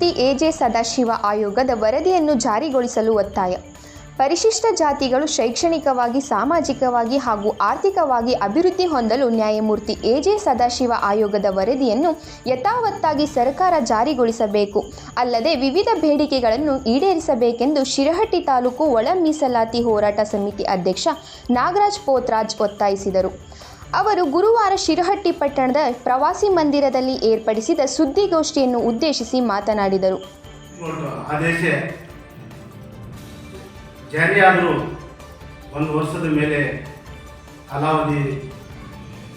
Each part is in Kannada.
ನ್ಯಾಯಮೂರ್ತಿ ಎಜೆ ಸದಾಶಿವ ಆಯೋಗದ ವರದಿಯನ್ನು ಜಾರಿಗೊಳಿಸಲು ಒತ್ತಾಯ. ಪರಿಶಿಷ್ಟ ಜಾತಿಗಳು ಶೈಕ್ಷಣಿಕವಾಗಿ, ಸಾಮಾಜಿಕವಾಗಿ ಹಾಗೂ ಆರ್ಥಿಕವಾಗಿ ಅಭಿವೃದ್ಧಿ ಹೊಂದಲು ನ್ಯಾಯಮೂರ್ತಿ ಎಜೆ ಸದಾಶಿವ ಆಯೋಗದ ವರದಿಯನ್ನು ಯಥಾವತ್ತಾಗಿ ಸರ್ಕಾರ ಜಾರಿಗೊಳಿಸಬೇಕು. ಅಲ್ಲದೆ ವಿವಿಧ ಬೇಡಿಕೆಗಳನ್ನು ಈಡೇರಿಸಬೇಕೆಂದು ಶಿರಹಟ್ಟಿ ತಾಲೂಕು ಒಳ ಮೀಸಲಾತಿ ಹೋರಾಟ ಸಮಿತಿ ಅಧ್ಯಕ್ಷ ನಾಗರಾಜ್ ಪೋತ್ರಾಜ್ ಒತ್ತಾಯಿಸಿದರು. ಅವರು ಗುರುವಾರ ಶಿರಹಟ್ಟಿ ಪಟ್ಟಣದ ಪ್ರವಾಸಿ ಮಂದಿರದಲ್ಲಿ ಏರ್ಪಡಿಸಿದ ಸುದ್ದಿಗೋಷ್ಠಿಯನ್ನು ಉದ್ದೇಶಿಸಿ ಮಾತನಾಡಿದರು. ಆದೇಶ ಜಾರಿಯಾದರೂ ಒಂದು ವರ್ಷದ ಮೇಲೆ ಕಾಲಾವಧಿ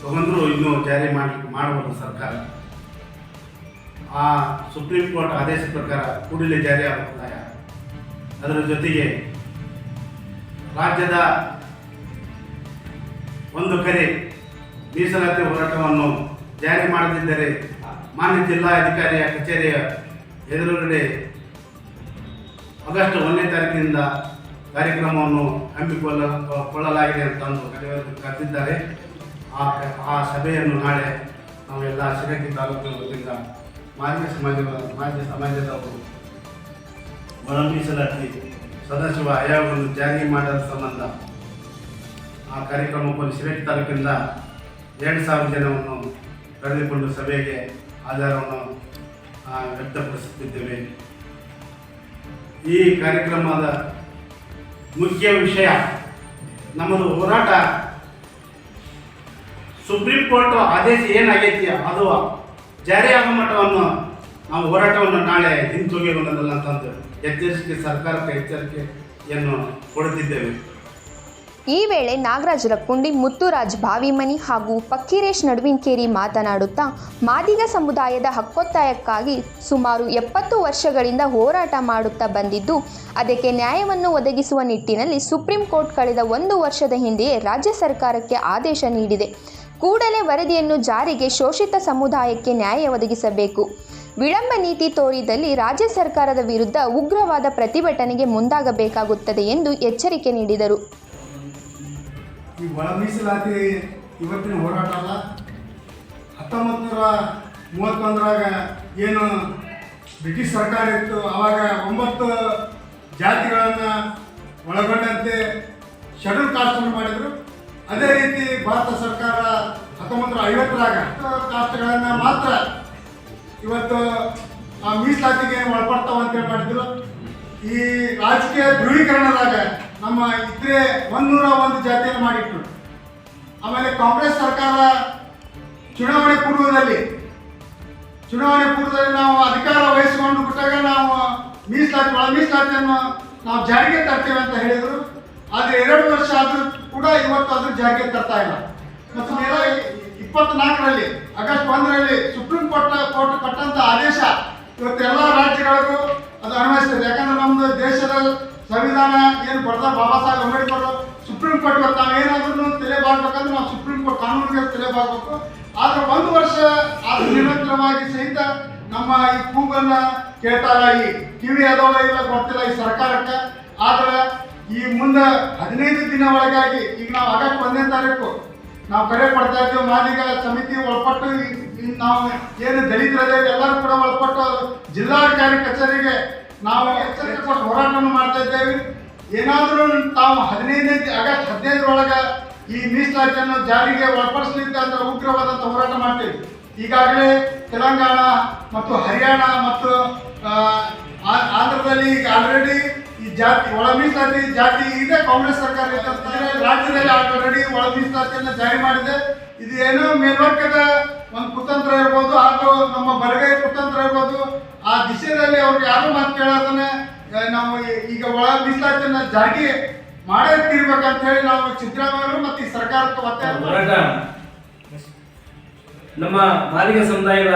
ತಗೊಂಡ್ರೂ ಇನ್ನೂ ಜಾರಿ ಮಾಡಿ ಮಾಡಬಹುದು ಸರ್ಕಾರ. ಆ ಸುಪ್ರೀಂ ಕೋರ್ಟ್ ಆದೇಶ ಪ್ರಕಾರ ಕೂಡಲೇ ಜಾರಿ ಆಗುತ್ತಾಯ ಅದರ ಜೊತೆಗೆ ರಾಜ್ಯದ ಒಂದು ಕರೆ ಮೀಸಲಾತಿ ಹೋರಾಟವನ್ನು ಜಾರಿ ಮಾಡದಿದ್ದರೆ ಮಾನ್ಯ ಜಿಲ್ಲಾಧಿಕಾರಿಯ ಕಚೇರಿಯ ಎದುರುಗಡೆ ಆಗಸ್ಟ್ ಒಂದನೇ ತಾರೀಕಿನಿಂದ ಕಾರ್ಯಕ್ರಮವನ್ನು ಹಮ್ಮಿಕೊಳ್ಳ ಕೊಳ್ಳಲಾಗಿದೆ ಅಂತ ಅಂದು ಕರೆದಿದ್ದಾರೆ. ಆ ಆ ಸಭೆಯನ್ನು ನಾಳೆ ನಾವೆಲ್ಲ ಶಿರಕಿ ತಾಲೂಕಿನ ವತಿಯಿಂದ ಮಾಜಿ ಸಮಾಜ ಮಾಜಿ ಸಮಾಜದವರು ಒಳ ಮೀಸಲಾತಿ ಸದಸ್ಯ ಆಯೋಗವನ್ನು ಜಾರಿ ಮಾಡದ ಸಂಬಂಧ ಆ ಕಾರ್ಯಕ್ರಮಕ್ಕೆ ಶಿರಕಿ ತಾಲೂಕಿನಿಂದ ಎರಡು ಸಾವಿರ ಜನವನ್ನು ಕರೆದುಕೊಂಡು ಸಭೆಗೆ ಆಧಾರವನ್ನು ವ್ಯಕ್ತಪಡಿಸುತ್ತಿದ್ದೇವೆ. ಈ ಕಾರ್ಯಕ್ರಮದ ಮುಖ್ಯ ವಿಷಯ ನಮ್ಮದು ಹೋರಾಟ. ಸುಪ್ರೀಂ ಕೋರ್ಟ್ ಆದೇಶ ಏನಾಗೈತಿ ಅದು ಜಾರಿ ಆಗೋ ಮಟ್ಟವನ್ನು ನಾವು ಹೋರಾಟವನ್ನು ನಾಳೆ ಹಿಂತೊಗೆಯುವುದಲ್ಲ ಅಂತಂದು ಎಚ್ಚರಿಕೆ ಸರ್ಕಾರಕ್ಕೆ ಎಚ್ಚರಿಕೆಯನ್ನು ಕೊಡುತ್ತಿದ್ದೇವೆ. ಈ ವೇಳೆ ನಾಗರಾಜ್ ರಕ್ಕುಂಡಿ ಮುತ್ತುರಾಜ್ ಬಾವಿಮನಿ ಹಾಗೂ ಪಕ್ಕಿರೇಶ್ ನಡುವಿನ್ಕೇರಿ ಮಾತನಾಡುತ್ತಾ, ಮಾದಿಗ ಸಮುದಾಯದ ಹಕ್ಕೊತ್ತಾಯಕ್ಕಾಗಿ ಸುಮಾರು ಎಪ್ಪತ್ತು ವರ್ಷಗಳಿಂದ ಹೋರಾಟ ಮಾಡುತ್ತಾ ಬಂದಿದ್ದು, ಅದಕ್ಕೆ ನ್ಯಾಯವನ್ನು ಒದಗಿಸುವ ನಿಟ್ಟಿನಲ್ಲಿ ಸುಪ್ರೀಂ ಕೋರ್ಟ್ ಕಳೆದ ಒಂದು ವರ್ಷದ ಹಿಂದೆಯೇ ರಾಜ್ಯ ಸರ್ಕಾರಕ್ಕೆ ಆದೇಶ ನೀಡಿದೆ. ಕೂಡಲೇ ವರದಿಯನ್ನು ಜಾರಿಗೆ ಶೋಷಿತ ಸಮುದಾಯಕ್ಕೆ ನ್ಯಾಯ ಒದಗಿಸಬೇಕು. ವಿಳಂಬ ನೀತಿ ತೋರಿದಲ್ಲಿ ರಾಜ್ಯ ಸರ್ಕಾರದ ವಿರುದ್ಧ ಉಗ್ರವಾದ ಪ್ರತಿಭಟನೆಗೆ ಮುಂದಾಗಬೇಕಾಗುತ್ತದೆ ಎಂದು ಎಚ್ಚರಿಕೆ ನೀಡಿದರು. ಈ ಒಳ ಮೀಸಲಾತಿ ಇವತ್ತಿನ ಹೋರಾಟ ಅಲ್ಲ. ಹತ್ತೊಂಬತ್ತು ನೂರ ಮೂವತ್ತೊಂದರಾಗ ಏನು ಬ್ರಿಟಿಷ್ ಸರ್ಕಾರ ಇತ್ತು ಆವಾಗ ಒಂಬತ್ತು ಜಾತಿಗಳನ್ನು ಒಳಗೊಂಡಂತೆ ಶೆಡ್ಯೂಲ್ ಕಾಸ್ಟ್ ಮಾಡಿದರು. ಅದೇ ರೀತಿ ಭಾರತ ಸರ್ಕಾರ ಹತ್ತೊಂಬತ್ತು ನೂರ ಐವತ್ತರಾಗ ಕಾಸ್ಟ್ಗಳನ್ನು ಮಾತ್ರ ಇವತ್ತು ಆ ಮೀಸಲಾತಿಗೆ ಒಳಪಡ್ತಾವ ಅಂತೇಳಿ ಮಾಡಿದ್ರು? ಈ ರಾಜಕೀಯ ಧ್ರುವೀಕರಣದಾಗ ನಮ್ಮ ಇದ್ರೆ ಒಂದೂರ ಒಂದು ಜಾತಿಯನ್ನು ಮಾಡಿಟ್ಟು ಆಮೇಲೆ ಕಾಂಗ್ರೆಸ್ ಸರ್ಕಾರ ಚುನಾವಣೆ ಪೂರ್ವದಲ್ಲಿ ಚುನಾವಣೆ ಪೂರ್ವದಲ್ಲಿ ನಾವು ಅಧಿಕಾರ ವಹಿಸಿಕೊಂಡು ಬಿಟ್ಟಾಗ ನಾವು ಮೀಸಲಾತಿ, ಒಳ ಮೀಸಲಾತಿಯನ್ನು ನಾವು ಜಾರಿಗೆ ತರ್ತೇವೆ ಅಂತ ಹೇಳಿದರು. ಆದರೆ ಎರಡು ವರ್ಷ ಆದರೂ ಕೂಡ ಇವತ್ತು ಅದ್ರ ಜಾರಿಗೆ ತರ್ತಾ ಇಲ್ಲ. ಮತ್ತು ಇಪ್ಪತ್ನಾಲ್ಕರಲ್ಲಿ, ಆಗಸ್ಟ್ ಒಂದರಲ್ಲಿ ಸುಪ್ರೀಂ ಕೋರ್ಟ್ ಕೋರ್ಟ್ ಕೊಟ್ಟಂತ ಆದೇಶ ಇವತ್ತು ಎಲ್ಲ ರಾಜ್ಯಗಳಿಗೂ ಅದು ಅನ್ವಯಿಸ್ತದೆ. ಯಾಕಂದ್ರೆ ನಮ್ಮದು ದೇಶದ ಸಂವಿಧಾನ ಏನು ಬರ್ದ ಬಾಬಾ ಸಾಹೇಬ್ ಅಂಬೇಡ್ಕರ್ ಸುಪ್ರೀಂ ಕೋರ್ಟ್ ಇವತ್ತು ನಾವು ಏನಾದ್ರೂ ತಲೆಬಾಗ್ಬೇಕಂದ್ರೆ ನಾವು ಸುಪ್ರೀಂ ಕೋರ್ಟ್ ಕಾನೂನಿಗೆ ತಲೆಬಾಗಬೇಕು. ಆದ್ರೆ ಒಂದು ವರ್ಷ ಅದು ನಿರಂತರವಾಗಿ ಸಹಿತ ನಮ್ಮ ಈ ಕೂಗನ್ನ ಕೇಳ್ತಾರ ಈ ಕಿವಿ ಅದಾವ ಇಲ್ಲ ಗೊತ್ತಿಲ್ಲ ಈ ಸರ್ಕಾರಕ್ಕೆ. ಆದ್ರೆ ಈ ಮುಂದೆ ಹದಿನೈದು ದಿನ ಒಳಗಾಗಿ ಈಗ ನಾವು ಆಗಸ್ಟ್ ಒಂದನೇ ತಾರೀಕು ನಾವು ಕರೆ ಪಡ್ತಾ ಇದ್ದೇವೆ ಮಾಲೀಕ ಸಮಿತಿ ಒಳಪಟ್ಟು ನಾವು ಏನು ದಲಿತರದೇವೆ ಎಲ್ಲರೂ ಕೂಡ ಒಳಪಟ್ಟು ಜಿಲ್ಲಾಧಿಕಾರಿ ಕಚೇರಿಗೆ ನಾವು ಎಚ್ಚರಿಕೆ ಕೊಟ್ಟು ಹೋರಾಟವನ್ನು ಮಾಡ್ತಾ ಇದ್ದೇವೆ. ಏನಾದರೂ ತಾವು ಹದಿನೈದನೇ ಆಗಸ್ಟ್ ಹದಿನೈದರೊಳಗೆ ಈ ಮೀಸಲಾತಿಯನ್ನು ಜಾರಿಗೆ ಒಳಪಡಿಸಲಿಕ್ಕೆ ಅಂತ ಉಗ್ರವಾದಂಥ ಹೋರಾಟ ಮಾಡ್ತೀವಿ. ಈಗಾಗಲೇ ತೆಲಂಗಾಣ ಮತ್ತು ಹರಿಯಾಣ ಮತ್ತು ಆಂಧ್ರದಲ್ಲಿ ಈಗ ಆಲ್ರೆಡಿ ಈ ಜಾತಿ ಒಳ ಮೀಸಲಾತಿ ಜಾತಿ ಇದೆ. ಕಾಂಗ್ರೆಸ್ ಸರ್ಕಾರ. ರಾಜ್ಯದಲ್ಲಿ ಆಲ್ರೆಡಿ ಒಳ ಮೀಸಲಾತಿಯನ್ನು ಜಾರಿ ಮಾಡಿದೆ. ಇದು ಏನೋ ಮೇಲ್ವರ್ಗದ ಒಂದು ಕುತಂತ್ರ ಇರ್ಬೋದು. ಹಾಗೂ ನಮ್ಮ ಬಲಗೈ ಕುತಂತ್ರ ಇರ್ಬೋದು ಆ ದಿಶೆಯಲ್ಲಿ ಅವ್ರು ಯಾರು ಮಾತು ಕೇಳೋದನ್ನ ಆ, ನಾವು ಈ- ಈಗ ಒಳ ಮೀಸಲಾತಿಯನ್ನ ಜಾರಿಗೆ ಮಾಡೇ ತೀರ್ಬೇಕಂತ ಹೇಳಿ ನಾವು ಸಿದ್ದರಾಮಯ್ಯ ಮತ್ತು ಈ ಸರ್ಕಾರಕ್ಕೆ ಒತ್ತಾಯ ನಮ್ಮ ಬಾಲಿಗ ಸಮುದಾಯದ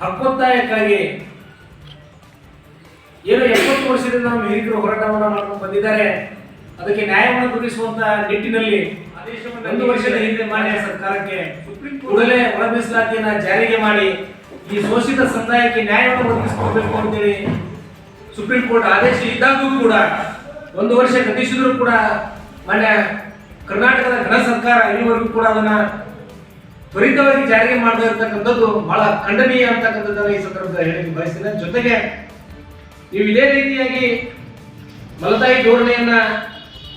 ಹಕ್ಕೊತ್ತಾಯಕ್ಕಾಗಿ ಏನು ಎಪ್ಪತ್ತು ವರ್ಷದಿಂದ ನಮ್ಮ ಹಿರಿಯರು ಹೋರಾಟವನ್ನು ಮಾಡ್ಕೊಂಡು ಬಂದಿದ್ದಾರೆ. ಅದಕ್ಕೆ ನ್ಯಾಯವನ್ನು ಒದಗಿಸುವಂತ ನಿಟ್ಟಿನಲ್ಲಿ ಒಂದು ವರ್ಷದ ಹಿಂದೆ ಮಾನ್ಯ ಸರ್ಕಾರಕ್ಕೆ ಕೂಡಲೇ ಒಳ ಮೀಸಲಾತಿಯನ್ನ ಜಾರಿಗೆ ಮಾಡಿ ಈ ಶೋಷಿತ ಸಮುದಾಯಕ್ಕೆ ನ್ಯಾಯವನ್ನು ಒದಗಿಸಿಕೊಡ್ಬೇಕು ಅಂತೇಳಿ ಸುಪ್ರೀಂ ಕೋರ್ಟ್ ಆದೇಶ ಇದ್ದಾಗೂ ಕೂಡ ಒಂದು ವರ್ಷ ಗತಿಸಿದ್ರು ಕೂಡ ಮಾನ್ಯ ಕರ್ನಾಟಕದ ಘನ ಸರ್ಕಾರ ಇಲ್ಲಿವರೆಗೂ ಕೂಡ ಅದನ್ನ. ತ್ವರಿತವಾಗಿ ಜಾರಿಗೆ ಮಾಡದೇ ಇರತಕ್ಕಂಥದ್ದು ಬಹಳ ಖಂಡನೀಯ ಅಂತಕ್ಕಂಥದ್ದನ್ನ ಈ ಸಂದರ್ಭದಲ್ಲಿ ಹೇಳಿಕೆ ಬಯಸ್ತೇನೆ ಜೊತೆಗೆ ನೀವು ಇದೇ ರೀತಿಯಾಗಿ ಮಲತಾಯಿ ಧೋರಣೆಯನ್ನ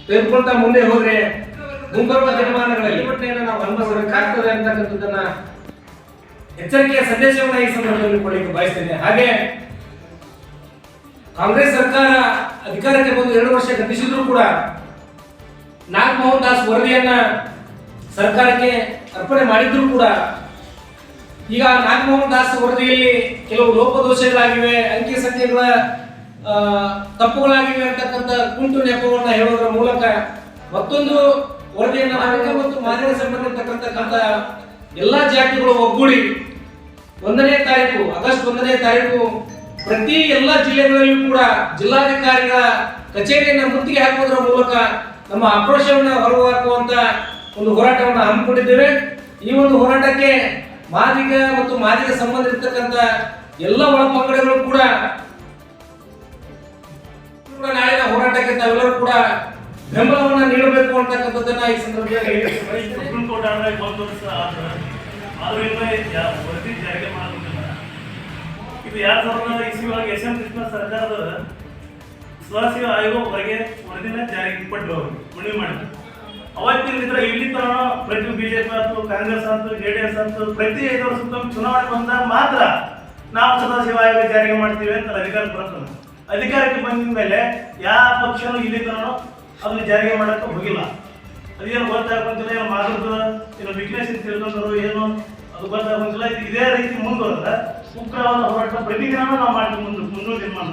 ತೆಗೆದುಕೊಳ್ತಾ ಮುಂದೆ ಹೋದ್ರೆ ಮುಂಬರುವ ದಿನಮಾನಗಳಲ್ಲಿ ಘಟನೆಯನ್ನು ನಾವು ಅನುಭವಿಸಬೇಕಾಗ್ತದೆ ಅಂತಕ್ಕಂಥದ್ದನ್ನ ಎಚ್ಚರಿಕೆಯ ಸಂದೇಶವನ್ನ ಈ ಸಂದರ್ಭದಲ್ಲಿ ಕೊಡಲಿಕ್ಕೆ ಬಯಸ್ತೇನೆ ಹಾಗೆ ಕಾಂಗ್ರೆಸ್ ಸರ್ಕಾರ ಅಧಿಕಾರಕ್ಕೆ ಬಂದು ಎರಡು ವರ್ಷ ಗತಿಸಿದ್ರು ಕೂಡ ನಾಗಮೋಹನ್ ದಾಸ್ ವರದಿಯನ್ನ ಸರ್ಕಾರಕ್ಕೆ ಅರ್ಪಣೆ ಮಾಡಿದ್ರು ಕೂಡ ಈಗ ನಾಗಮೋಹನ್ ದಾಸ್ ವರದಿಯಲ್ಲಿ ಕೆಲವು ಲೋಪದೋಷಗಳಾಗಿವೆ, ಅಂಕಿ ಸಂಖ್ಯೆಗಳ ತಪ್ಪುಗಳಾಗಿವೆ ಅಂತಕ್ಕಂಥ ಕುಂಟು ನೆಪವನ್ನು ಹೇಳೋದ್ರ ಮೂಲಕ ಮತ್ತೊಂದು ವರದಿಯನ್ನು ಮತ್ತು ಮಾಧ್ಯಮ ಸಂಬಂಧಿರ್ತಕ್ಕಂಥ ಎಲ್ಲಾ ಜಾತಿಗಳು ಒಗ್ಗೂಡಿ ಒಂದನೇ ತಾರೀಕು, ಆಗಸ್ಟ್ ಒಂದನೇ ತಾರೀಕು ಪ್ರತಿ ಎಲ್ಲ ಜಿಲ್ಲೆಗಳಲ್ಲೂ ಕೂಡ ಜಿಲ್ಲಾಧಿಕಾರಿಗಳ ಕಚೇರಿಯನ್ನ ಮುತ್ತಿಗೆ ಹಾಕುವುದರ ಮೂಲಕ ನಮ್ಮ ಆಕ್ರೋಶವನ್ನು ಹೊರಹಾಕುವಂತ ಒಂದು ಹೋರಾಟವನ್ನು ಹಮ್ಮಿಕೊಂಡಿದ್ದೇವೆ. ಈ ಒಂದು ಹೋರಾಟಕ್ಕೆ ಮಾದಿಗ ಮತ್ತು ಮಾದಿಗ ಸಂಬಂಧ ಇರತಕ್ಕಂತ ಎಲ್ಲ ಒಳಪಂಗಡಗಳು ಕೂಡ ನಾಳಿನ ಹೋರಾಟಕ್ಕೆ ತಾವೆಲ್ಲರೂ ಕೂಡ ಬೆಂಬಲವನ್ನ ನೀಡಬೇಕು ಅಂತಕ್ಕಂಥದ್ದನ್ನ ಈ ಸಂದರ್ಭದಲ್ಲಿ ಇದು ಎರಡ್ ಸಾವಿರದ ಒಳಗೆ ಎಸ್ ಎಂ ಕೃಷ್ಣ ಸರ್ಕಾರದ ಸ್ವಸೇವ ಆಯೋಗ ಹೊರಗೆ ವರದಿನ ಜಾರಿಗೆ ಕೊಟ್ಟು ಮನವಿ ಮಾಡಿದ್ರು. ಅವತ್ತಿನಿಂದ ಇಲ್ಲಿ ತನಕ ಪ್ರತಿ ಬಿಜೆಪಿ ಆಯ್ತು, ಕಾಂಗ್ರೆಸ್ ಆಯ್ತು ಜೆ ಡಿ ಎಸ್ ಆಯ್ತು, ಪ್ರತಿ ಐದು ವರ್ಷದ ಚುನಾವಣೆ ಬಂದಾಗ ಮಾತ್ರ ನಾವು ಸದಾಶಿವ ಆಯೋಗ ಜಾರಿಗೆ ಮಾಡ್ತೀವಿ ಅಂತ ಅಧಿಕಾರ ಬರ್ತದೆ. ಅಧಿಕಾರಕ್ಕೆ ಬಂದ ಮೇಲೆ ಯಾವ ಪಕ್ಷನೂ ಇಲ್ಲಿ ತನಕ ಅದನ್ನ ಜಾರಿಗೆ ಮಾಡಕ್ಕೆ ಹೋಗಿಲ್ಲ. ಅದೇನು ಗೊತ್ತಾಗಂತಿಲ್ಲ, ಏನು ಮಾಡೋದು ಏನು ವಿಘ್ನೇಶ್ ತಿಳ್ಕೊಂಡ್ರು, ಏನು ಅದು ಗೊತ್ತಾಗಂತಿಲ್ಲ. ಇದು ಇದೇ ರೀತಿ ಮುಂದುವರೆದ ಉಗ್ರವಾದ ಹೋರಾಟ ಪ್ರತಿದಿನ ನಾವು ಮಾಡ್ತೀವಿ ಮುಂದೆ ಮುಂದೆ ನಿರ್ಮಾಣ